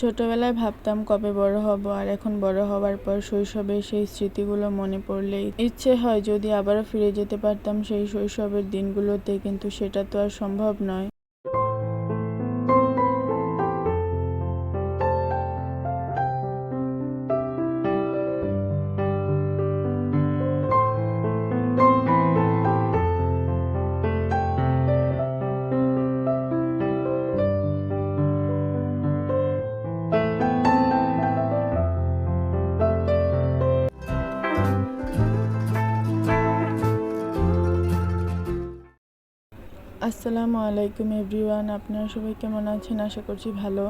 ছোটবেলায় ভাবতাম কবে বড় হব, আর এখন বড় হওয়ার পর শৈশবের সেই স্মৃতিগুলো মনে পড়লেই ইচ্ছে হয় যদি আবারও ফিরে যেতে পারতাম সেই শৈশবের দিনগুলোতে, কিন্তু সেটা তো আর সম্ভব নয়। আসসালামু আলাইকুম এভরিওয়ান, আপনারা সবাই কেমন আছেন? আশা করছি ভালো।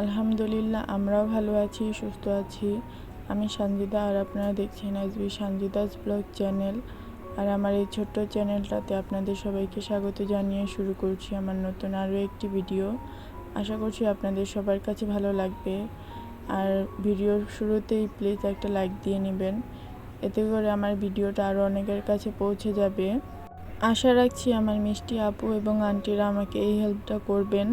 আলহামদুলিল্লাহ, আমরাও ভালো আছি, সুস্থ আছি। আমি সঞ্জিতা আর আপনারা দেখছেন আজবি সঞ্জিতাস ব্লগ চ্যানেল। আর আমার এই ছোট্ট চ্যানেলটাতে আপনাদের সবাইকে স্বাগত জানিয়ে শুরু করছি আমার নতুন আরও একটি ভিডিও। আশা করছি আপনাদের সবার কাছে ভালো লাগবে। আর ভিডিওর শুরুতেই প্লিজ একটা লাইক দিয়ে নেবেন। এতে করে আমার ভিডিওটা আরও অনেকের কাছে পৌঁছে যাবে। আশা রাখছি আমার মিষ্টি আপু এবং আন্টিরা আমাকে এই হেল্পটা করবেন।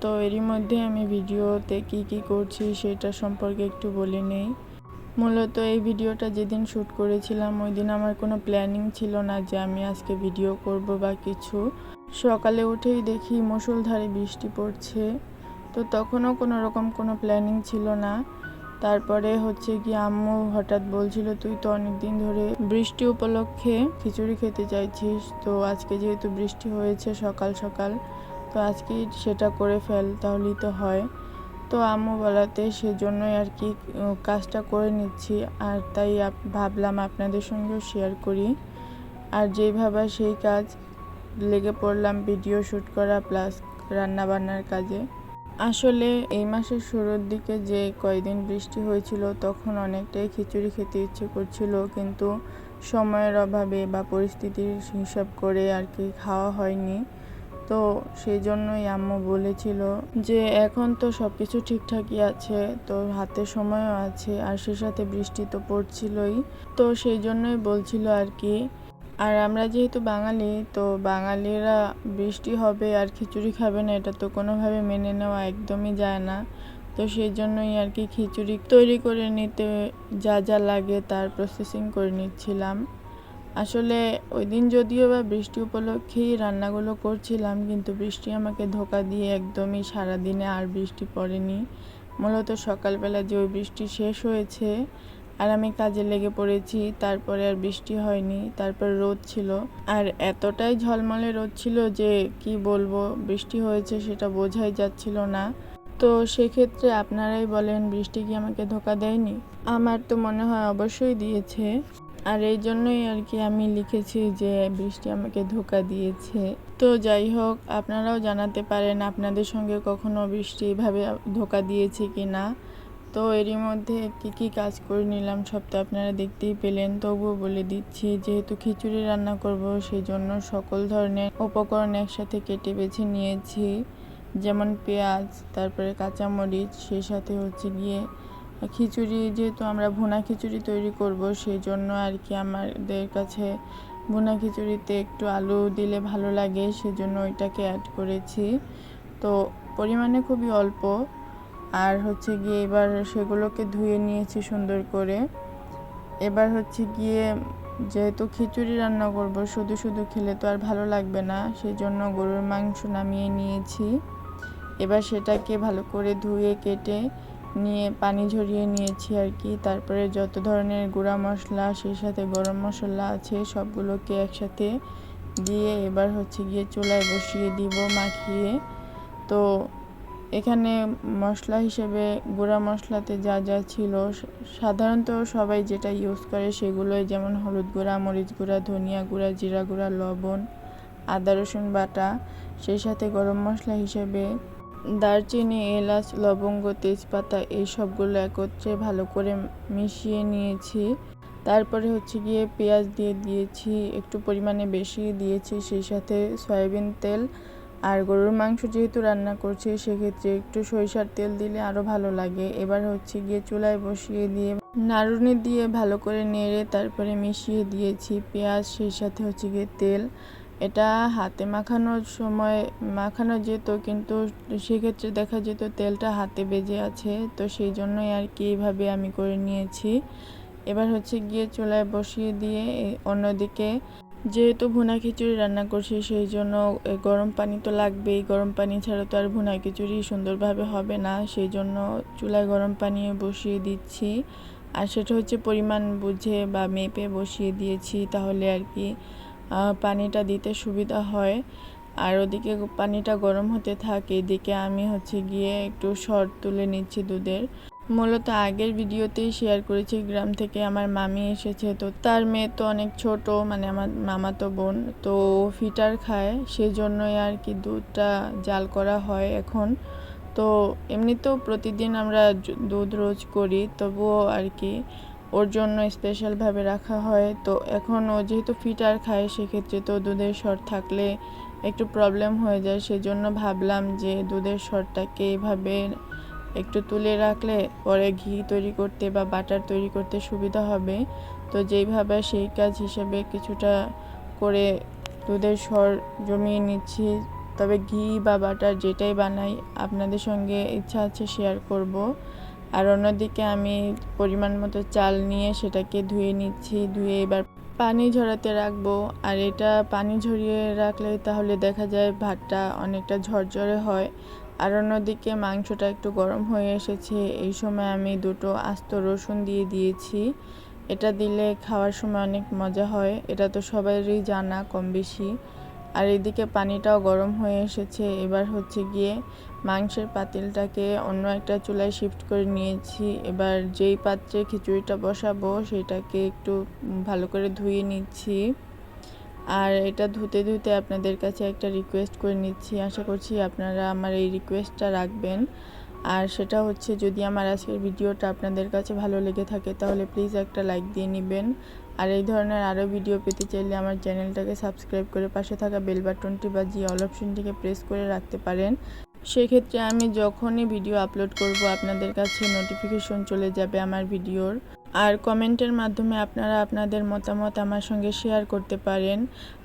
তো এরই মধ্যে আমি ভিডিওতে কি কি করছি সেটা সম্পর্কে একটু বলে নেই। মূলত এই ভিডিওটা যেদিন শ্যুট করেছিলাম, ওই দিন আমার কোনো প্ল্যানিং ছিল না যে আমি আজকে ভিডিও করব বা কিছু। সকালে উঠেই দেখি মুষলধারে বৃষ্টি পড়ছে। তো তখনও কোনো রকম কোনো প্ল্যানিং ছিল না। তারপরে হচ্ছে কি আম্মু হঠাৎ বলছিল, তুই তো অনেক দিন ধরে বৃষ্টি উপলক্ষে খিচুড়ি খেতে চাইছিস, তো আজকে যেহেতু বৃষ্টি হয়েছে সকাল সকাল, তো আজকে সেটা করে ফেল, তাহলেই তো হয়। তো আম্মু বলাতে সেজন্যই আর কি কাজটা করে নিচ্ছি, আর তাই ভাবলাম আপনাদের সঙ্গেও শেয়ার করি। আর যেই ভাবা সেই কাজ, লেগে পড়লাম ভিডিও শ্যুট করা প্লাস রান্না বান্নার কাজে। আসলে এই মাসের শুরুর দিকে যে কয়দিন বৃষ্টি হয়েছিল, তখন অনেকটাই খিচুড়ি খেতে ইচ্ছে করছিল, কিন্তু সময়ের অভাবে বা পরিস্থিতির হিসাব করে আর কি খাওয়া হয়নি। তো সেই জন্যই আম্মু বলেছিল যে, এখন তো সব কিছু ঠিকঠাকই আছে, তো হাতে সময়ও আছে, আর সে সাথে বৃষ্টি তো পড়ছিলই। তো সেই জন্যই বলছিল আর কি আর আমরা যেহেতু বাঙালি, তো বাঙালিরা বৃষ্টি হবে আর খিচুড়ি খাবে না, এটা তো কোনোভাবে মেনে নেওয়া একদমই যায় না। তো সেই জন্যই আর কি খিচুড়ি তৈরি করে নিতে যা যা লাগে তার প্রসেসিং করে নিচ্ছিলাম। আসলে ওই দিন যদিও বা বৃষ্টি উপলক্ষেই রান্নাগুলো করছিলাম, কিন্তু বৃষ্টি আমাকে ধোকা দিয়ে একদমই সারাদিনে আর বৃষ্টি পড়েনি। মূলত সকালবেলা যে ওই বৃষ্টি শেষ হয়েছে আর আমি কাজে লেগে পড়েছি, তারপরে আর বৃষ্টি হয়নি, তারপর রোদ ছিল। আর এতটাই ঝলমলে রোদ ছিল যে কি বলব, বৃষ্টি হয়েছে সেটা বোঝাই যাচ্ছিল না। তো সেক্ষেত্রে আপনারাই বলেন, বৃষ্টি কি আমাকে ধোকা দেয়নি? আমার তো মনে হয় অবশ্যই দিয়েছে। আর এই জন্যই আর কি আমি লিখেছি যে বৃষ্টি আমাকে ধোকা দিয়েছে। তো যাই হোক, আপনারাও জানাতে পারেন আপনাদের সঙ্গে কখনো বৃষ্টি এভাবে ধোকা দিয়েছে কি না তো এরই মধ্যে কি কি কাজ করে নিলাম সব তো আপনারা দেখতেই পেলেন। তবুও বলে দিচ্ছি, যেহেতু খিচুড়ি রান্না করব সেই জন্য সকল ধরনের উপকরণ একসাথে কেটে বেছে নিয়েছি। যেমন পেঁয়াজ, তারপরে কাঁচামরিচ, সেই সাথে হচ্ছে গিয়ে খিচুড়ি। যেহেতু আমরা ভুনা খিচুড়ি তৈরি করব সেই জন্য আর কি আমাদের কাছে ভুনা খিচুড়িতে একটু আলু দিলে ভালো লাগে, সেজন্য ওইটাকে অ্যাড করেছি। তো পরিমাণে খুবই অল্প। আর হচ্ছে গিয়ে এবার সেগুলোকে ধুয়ে নিয়েছি সুন্দর করে। এবার হচ্ছে গিয়ে যেহেতু খিচুড়ি রান্না করব, শুধু শুধু খেলে তো আর ভালো লাগবে না সেই জন্য গরুর মাংস নামিয়ে নিয়েছি। এবার সেটাকে ভালো করে ধুয়ে কেটে নিয়ে পানি ঝরিয়ে নিয়েছি আর কি। তারপরে যত ধরনের গুঁড়া মশলা, সেই সাথে গরম মশলা আছে, সবগুলোকে একসাথে দিয়ে এবার হচ্ছে গিয়ে চুলায় বসিয়ে দিব মাখিয়ে। তো এখানে মশলা হিসেবে গুঁড়া মশলাতে যা যা ছিল সাধারণত সবাই যেটা ইউজ করে সেগুলোই যেমন হলুদ গুঁড়া, মরিচ গুঁড়া, ধনিয়া গুঁড়া, জিরা গুঁড়া, লবণ, আদা, রসুন বাটা, সেই সাথে গরম মশলা হিসেবে দারচিনি, এলাচ, লবঙ্গ, তেজপাতা এই সবগুলো একত্রে ভালো করে মিশিয়ে নিয়েছি। তারপরে হচ্ছে গিয়ে পেঁয়াজ দিয়ে দিয়েছি, একটু পরিমাণে বেশি দিয়েছি, সেই সাথে সয়াবিন তেল আর গরুর মাংস যেহেতু রান্না করছি, সেক্ষেত্রে একটু সরিষার তেল দিলে আরও ভালো লাগে। এবার হচ্ছে গিয়ে চুলায় বসিয়ে দিয়ে নাড়ুনি দিয়ে ভালো করে নেড়ে তারপরে মিশিয়ে দিয়েছি পেঁয়াজ, সেই সাথে হচ্ছে গিয়ে তেল। এটা হাতে মাখানোর সময় মাখানো যেত, কিন্তু সেক্ষেত্রে দেখা যেত তেলটা হাতে বেজে আছে, তো সেই জন্যই আর কি এইভাবে আমি করে নিয়েছি। এবার হচ্ছে গিয়ে চুলায় বসিয়ে দিয়ে অন্যদিকে যেহেতু ভুনা খিচুড়ি রান্না করছি, সেই জন্য গরম পানি তো লাগবেই। গরম পানি ছাড়া তো আর ভুনা খিচুড়ি সুন্দরভাবে হবে না। সেই জন্য চুলায় গরম পানি বসিয়ে দিচ্ছি। আর সেটা হচ্ছে পরিমাণ বুঝে বা মেপে বসিয়ে দিয়েছি, তাহলে আর কি পানিটা দিতে সুবিধা হয়। আর ওদিকে পানিটা গরম হতে থাকে। এদিকে আমি হচ্ছে গিয়ে একটু শর্ট তুলে নিচ্ছি দুধের। মূলত আগের ভিডিওতেই শেয়ার করেছি, গ্রাম থেকে আমার মামি এসেছে। তো তার মেয়ে তো অনেক ছোট মানে আমার মামাতো বোন। তো ফিটার খায়, সেজন্যই আর কি দুধটা জাল করা হয় এখন। তো এমনিতেও প্রতিদিন আমরা দুধ রোজ করি, তবুও আর কি ওর জন্য স্পেশালভাবে রাখা হয়। তো এখন ও যেহেতু ফিটার খায়, সেক্ষেত্রে তো দুধের শর্ট থাকলে একটু প্রবলেম হয়ে যায়। সেজন্য ভাবলাম যে দুধের শর্টটাকে এভাবে একটু তুলে রাখলে পরে ঘি তৈরি করতে বা বাটার তৈরি করতে সুবিধা হবে। তো যেইভাবে সেই কাজ হিসেবে কিছুটা করে দুধের স্বর জমিয়ে নিচ্ছি। তবে ঘি বা বাটার যেটাই বানাই, আপনাদের সঙ্গে ইচ্ছা আছে শেয়ার করব। আর অন্যদিকে আমি পরিমাণ মতো চাল নিয়ে সেটাকে ধুয়ে নিচ্ছি, ধুয়ে এবার পানি ঝরাতে রাখব। আর এটা পানি ঝরিয়ে রাখলে তাহলে দেখা যায় ভাতটা অনেকটা ঝরঝরে হয়। আর অন্যদিকে মাংসটা একটু গরম হয়ে এসেছে। এই সময় আমি দুটো আস্ত রসুন দিয়ে দিয়েছি। এটা দিলে খাওয়ার সময় অনেক মজা হয়। এটা তো সবারই জানা কম বেশি। আর এদিকে পানিটাও গরম হয়ে এসেছে। এবার হচ্ছে গিয়ে মাংসের পাতিলটাকে অন্য একটা চুলায় শিফট করে নিয়েছি। এবার যেই পাত্রে খিচুড়িটা বসাবো, সেটাকে একটু ভালো করে ধুয়ে নিচ্ছি। আর এটা ধুতে ধুতে আপনাদের কাছে একটা রিকোয়েস্ট করে নিচ্ছি। আশা করছি আপনারা আমার এই রিকোয়েস্টটা রাখবেন। আর সেটা হচ্ছে যদি আমার আজকের ভিডিওটা আপনাদের কাছে ভালো লেগে থাকে তাহলে প্লিজ একটা লাইক দিয়ে নেবেন। আর এই ধরনের আরও ভিডিও পেতে চাইলে আমার চ্যানেলটাকে সাবস্ক্রাইব করে পাশে থাকা বেল বাটনটি বা জি অল অপশনটিকে প্রেস করে রাখতে পারেন। সেক্ষেত্রে আমি যখনই ভিডিও আপলোড করব, আপনাদের কাছে নোটিফিকেশন চলে যাবে আমার ভিডিওর আর কমেন্টের মাধ্যমে আপনারা আপনাদের মতামত আমার সঙ্গে শেয়ার করতে পারেন।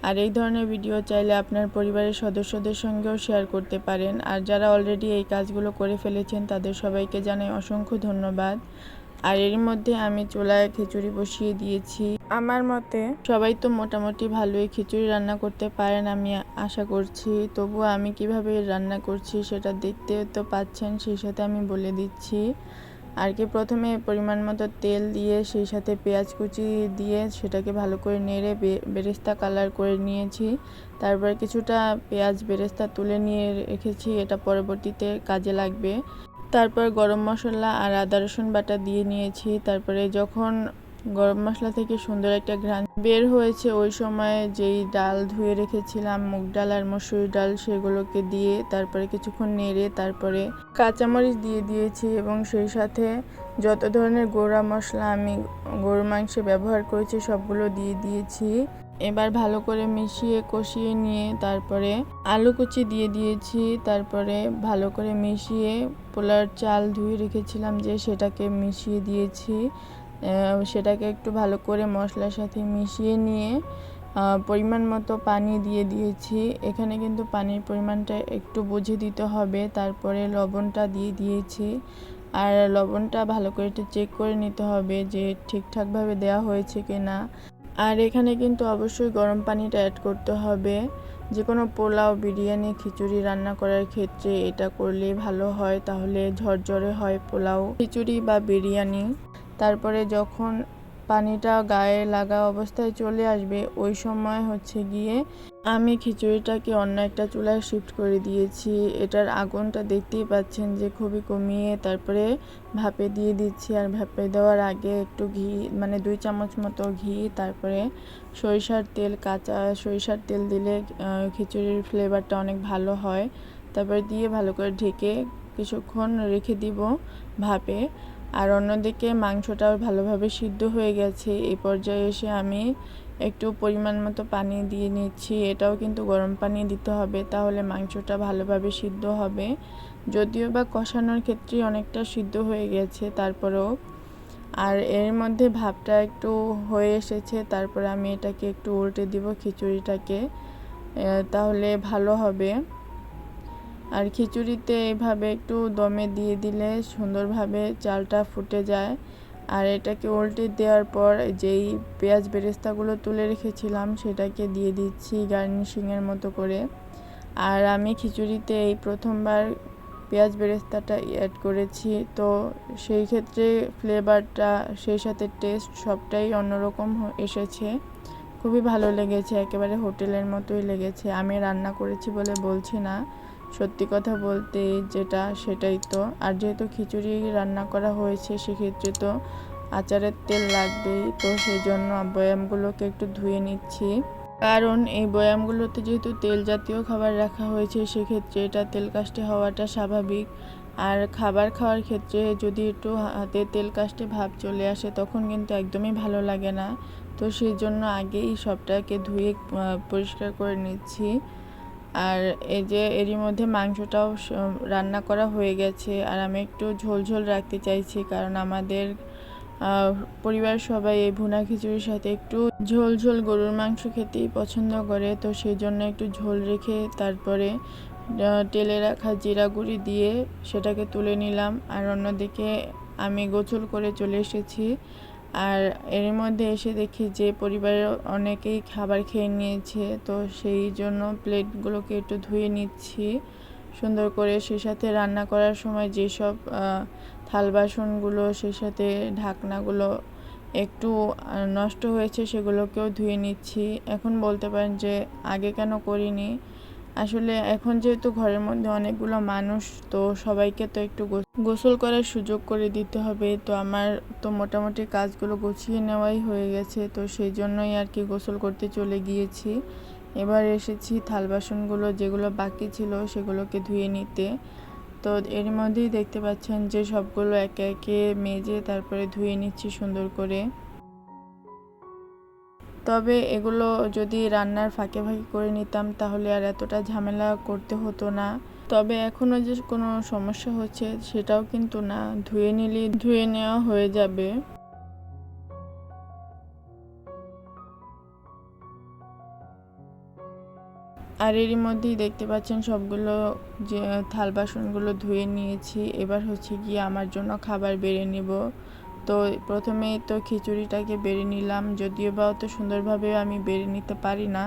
আর এই ধরনের ভিডিও চাইলে আপনার পরিবারের সদস্যদের সঙ্গেও শেয়ার করতে পারেন। আর যারা অলরেডি এই কাজগুলো করে ফেলেছেন, তাদের সবাইকে জানাই অসংখ্য ধন্যবাদ। আর এর মধ্যে আমি চুলায় খিচুড়ি বসিয়ে দিয়েছি। আমার মতে সবাই তো মোটামুটি ভালোই খিচুড়ি রান্না করতে পারেন আমি আশা করছি। তবু আমি কীভাবে রান্না করছি সেটা দেখতে তো পাচ্ছেন সেই সাথে আমি বলে দিচ্ছি। আর কি প্রথমে পরিমাণ মতো তেল দিয়ে সেই সাথে পেঁয়াজ কুচি দিয়ে সেটাকে ভালো করে নেড়ে বেরেস্তা কালার করে নিয়েছি। তারপর কিছুটা পেঁয়াজ বেরেস্তা তুলে নিয়ে রেখেছি এটা পরবর্তীতে কাজে লাগবে। তারপর গরম মশলা আর আদা রসুন বাটা দিয়ে নিয়েছি। তারপরে যখন গরম মশলা থেকে সুন্দর একটা ঘ্রাণ বের হয়েছে, ওই সময় যেই ডাল ধুয়ে রেখেছিলাম, মুগ ডাল আর মসুর ডাল সেগুলোকে দিয়ে তারপরে কিছুক্ষণ নেড়ে তারপরে কাঁচামরিচ দিয়ে দিয়েছি এবং সেই সাথে যত ধরনের গোড়া মশলা আমি গরু মাংসে ব্যবহার করেছি সবগুলো দিয়ে দিয়েছি। এবার ভালো করে মিশিয়ে কষিয়ে নিয়ে তারপরে আলু কুচি দিয়ে দিয়েছি। তারপরে ভালো করে মিশিয়ে পোলার চাল ধুয়ে রেখেছিলাম যে সেটাকে মিশিয়ে দিয়েছি। সেটাকে একটু ভালো করে মশলার সাথে মিশিয়ে নিয়ে পরিমাণ মতো পানি দিয়ে দিয়েছি। এখানে কিন্তু পানির পরিমাণটা একটু বুঝে দিতে হবে। তারপরে লবণটা দিয়ে দিয়েছি। আর লবণটা ভালো করে একটু চেক করে নিতে হবে যে ঠিকঠাকভাবে দেওয়া হয়েছে কি না আর এখানে কিন্তু অবশ্যই গরম পানিটা অ্যাড করতে হবে। যে কোনো পোলাও, বিরিয়ানি, খিচুড়ি রান্না করার ক্ষেত্রে এটা করলে ভালো হয়। তাহলে ঝরঝরে হয় পোলাও, খিচুড়ি বা বিরিয়ানি। তারপরে যখন পানিটা গায়ে লাগা অবস্থায় চলে আসবে, ওই সময় হচ্ছে গিয়ে আমি খিচুড়িটাকে অন্য একটা চুলায় শিফট করে দিয়েছি। এটার আগুনটা দেখতেই পাচ্ছেন যে খুবই কমিয়ে তারপরে ভাপে দিয়ে দিচ্ছি আর ভাপে দেওয়ার আগে একটু ঘি মানে দুই চামচ মতো ঘি, তারপরে সরিষার তেল, কাঁচা সরিষার তেল দিলে খিচুড়ির ফ্লেভারটা অনেক ভালো হয়। তারপরে দিয়ে ভালো করে ঢেকে কিছুক্ষণ রেখে দিব ভাপে। আর অন্যদিকে মাংসটাও ভালোভাবে সিদ্ধ হয়ে গেছে। এই পর্যায়ে এসে আমি একটু পরিমাণ মতো পানি দিয়ে নিচ্ছি। এটাও কিন্তু গরম পানি দিতে হবে, তাহলে মাংসটা ভালোভাবে সিদ্ধ হবে। যদিও বা কষানোর ক্ষেত্রে অনেকটা সিদ্ধ হয়ে গেছে, তারপরেও আর এর মধ্যে ভাবটা একটু হয়ে এসেছে, তারপরে আমি এটাকে একটু উল্টে দিব খিচুড়িটাকে। তাহলে ভালো হবে। আর খিচুড়িতে এইভাবে একটু দমে দিয়ে দিলে সুন্দরভাবে চালটা ফুটে যায়। আর এটাকে উল্টে দেওয়ার পর যেই পেঁয়াজ বেরেস্তাগুলো তুলে রেখেছিলাম সেটাকে দিয়ে দিচ্ছি গার্নিশিংয়ের মতো করে। আর আমি খিচুড়িতে এই প্রথমবার পেঁয়াজ বেরেস্তাটা অ্যাড করেছি, তো সেই ক্ষেত্রে ফ্লেভারটা সেই সাথে টেস্ট সবটাই অন্যরকম এসেছে। খুবই ভালো লেগেছে, একেবারে হোটেলের মতোই লেগেছে। আমি রান্না করেছি বলে বলছি না। সত্যি কথা বলতে যেটা সেটাই তো। আর যেহেতু খিচুড়ি রান্না করা হয়েছে, সেক্ষেত্রে তো আচারের তেল লাগবেই। তো সেই জন্য বয়ামগুলোকে একটু ধুয়ে নিচ্ছি। কারণ এই বয়ামগুলোতে যেহেতু তেল জাতীয় খাবার রাখা হয়েছে, সেক্ষেত্রে এটা তেল কাস্টে হওয়াটা স্বাভাবিক। আর খাবার খাওয়ার ক্ষেত্রে যদি একটু হাতে তেল কাস্টে ভাব চলে আসে, তখন কিন্তু একদমই ভালো লাগে না। তো সেই জন্য আগেই সবটাকে ধুয়ে পরিষ্কার করে নিচ্ছি। আর এই যে এরই মধ্যে মাংসটাও রান্না করা হয়ে গেছে। আর আমি একটু ঝোল ঝোল রাখতে চাইছি, কারণ আমাদের পরিবার সবাই এই ভুনা খিচুড়ির সাথে একটু ঝোল ঝোল গরুর মাংস খেতেই পছন্দ করে। তো সেই জন্য একটু ঝোল রেখে তারপরে তেলে রাখা জিরা গুঁড়ি দিয়ে সেটাকে তুলে নিলাম। আর অন্যদিকে আমি গোছল করে চলে এসেছি। আর এর মধ্যে এসে দেখি যে পরিবারের অনেকেই খাবার খেয়ে নিয়েছে, তো সেই জন্য প্লেটগুলোকে একটু ধুয়ে নিচ্ছি। সুন্দর করে সে সাথে রান্না করার সময় যেসব থাল বাসনগুলো সে সাথে ঢাকনাগুলো একটু নষ্ট হয়েছে সেগুলোকেও ধুয়ে নিচ্ছি। এখন বলতে পারেন যে আগে কেন করিনি আসলে এখন যেহেতু ঘরের মধ্যে অনেকগুলো মানুষ, তো সবাইকে তো একটু গোসল করার সুযোগ করে দিতে হবে। তো আমার তো মোটামুটি কাজগুলো গুছিয়ে নেওয়াই হয়ে গেছে, তো সেই জন্যই আর কি গোসল করতে চলে গিয়েছি। এবার এসেছি থাল বাসনগুলো যেগুলো বাকি ছিল সেগুলোকে ধুয়ে নিতে। তো এর মধ্যেই দেখতে পাচ্ছেন যে সবগুলো একে একে মেজে তারপরে ধুয়ে নিচ্ছি সুন্দর করে। তবে এগুলো যদি রান্নার ফাঁকে ফাঁকে করে নিতাম, তাহলে আর এতটা ঝামেলা করতে হতো না। তবে এখনও যে কোনো সমস্যা হচ্ছে, সেটাও কিন্তু না। ধুয়ে নিলে ধুয়ে নেওয়া হয়ে যাবে। আর এরই মধ্যেই দেখতে পাচ্ছেন সবগুলো যে থাল বাসনগুলো ধুয়ে নিয়েছি। এবার হচ্ছে গিয়ে আমার জন্য খাবার বেড়ে নিব। তো প্রথমে তো খিচুড়িটাকে বেড়ে নিলাম, যদিও বা অত সুন্দরভাবে আমি বেড়ে নিতে পারি না।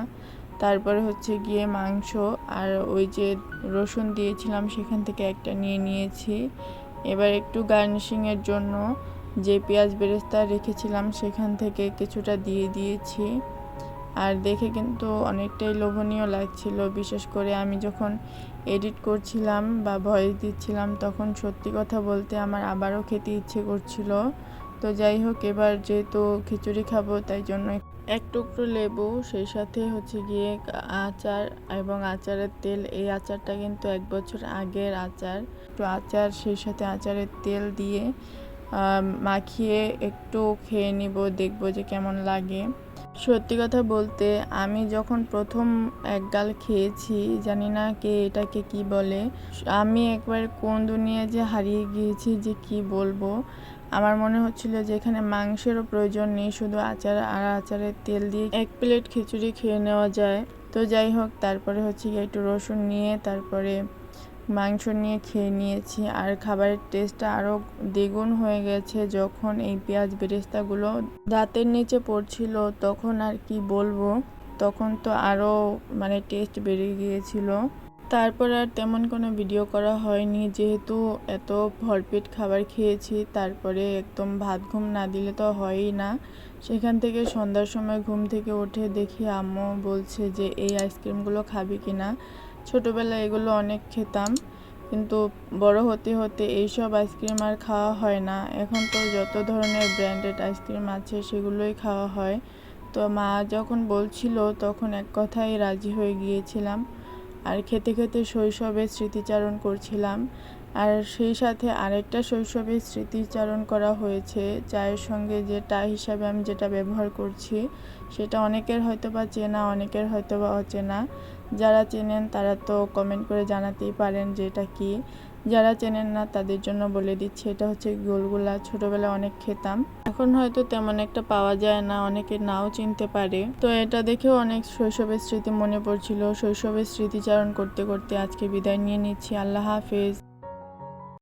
তারপরে হচ্ছে গিয়ে মাংস আর ওই যে রসুন দিয়েছিলাম সেখান থেকে একটা নিয়ে নিয়েছি। এবার একটু গার্নিশিংয়ের জন্য যে পেঁয়াজ বেরেস্তা রেখেছিলাম সেখান থেকে কিছুটা দিয়ে দিয়েছি। আর দেখে কিন্তু অনেকটাই লোভনীয় লাগছিল, বিশেষ করে আমি যখন এডিট করছিলাম বা ভয়েস দিচ্ছিলাম তখন সত্যি কথা বলতে আমার আবারও খেতে ইচ্ছে করছিল। তো যাই হোক, এবার যেহেতু খিচুড়ি খাব, তাই জন্য এক টুকরো লেবু, সেই সাথে হচ্ছে গিয়ে আচার এবং আচারের তেল। এই আচারটা কিন্তু এক বছর আগের আচার। একটু আচার, সেই সাথে আচারের তেল দিয়ে মাখিয়ে একটু খেয়ে নিব, দেখব যে কেমন লাগে। সত্যি কথা বলতে, আমি যখন প্রথম এক গাল খেয়েছি, জানি না কে এটাকে কি বলে, আমি একবার কোন দুনিয়া যে হারিয়ে গিয়েছি যে কি বলব। আমার মনে হচ্ছিল যে এখানে মাংসেরও প্রয়োজন নেই, শুধু আচার আর আচারের তেল দিয়ে এক প্লেট খিচুড়ি খেয়ে নেওয়া যায়। তো যাই হোক, তারপরে হচ্ছে গিয়ে একটু রসুন নিয়ে, তারপরে মাংস নিয়ে খেয়ে নিয়েছি। আর খাবারের টেস্টটা আরও দ্বিগুণ হয়ে গেছে যখন এই পেঁয়াজ বেরেস্তাগুলো দাঁতের নিচে পড়ছিল, তখন আর কি বলব? তখন তো আরও মানে টেস্ট বেড়ে গিয়েছিল। তারপর আর তেমন কোনো ভিডিও করা হয়নি। যেহেতু এত ভরপেট খাবার খেয়েছি, তারপরে একদম ভাত ঘুম না দিলে তো হয়ই না। সেখান থেকে সন্ধ্যার সময় ঘুম থেকে উঠে দেখি আম্মু বলছে যে, এই আইসক্রিমগুলো খাবি কি না? ছোটোবেলায় এগুলো অনেক খেতাম, কিন্তু বড় হতে হতে এইসব আইসক্রিম আর খাওয়া হয় না। এখন তো যত ধরনের ব্র্যান্ডেড আইসক্রিম আছে, সেগুলোই খাওয়া হয়। তো মা যখন বলছিল, তখন এক কথাই রাজি হয়ে গিয়েছিলাম। আর খেতে খেতে শৈশবের স্মৃতিচারণ করছিলাম। আর সেই সাথে আরেকটা শৈশবের স্মৃতিচারণ করা হয়েছে, চায়ের সঙ্গে যে টা হিসাবে আমি যেটা ব্যবহার করছি, সেটা অনেকের হয়তো বা চেনা, অনেকের হয়তো বা অচেনা। যারা চেনেন তারা তো কমেন্ট করে জানাতেই পারেন যে এটা কী। যারা চেনেন না, তাদের জন্য বলে দিচ্ছি, এটা হচ্ছে গোলগুলা। ছোটবেলায় অনেক খেতাম। এখন হয়তো তেমন একটা পাওয়া যায় না, অনেকে নাও চিনতে পারে। তো এটা দেখেও অনেক শৈশবের স্মৃতি মনে পড়ছিল। শৈশবের স্মৃতিচারণ করতে করতে আজকে বিদায় নিয়ে নিচ্ছি। আল্লাহ হাফেজ।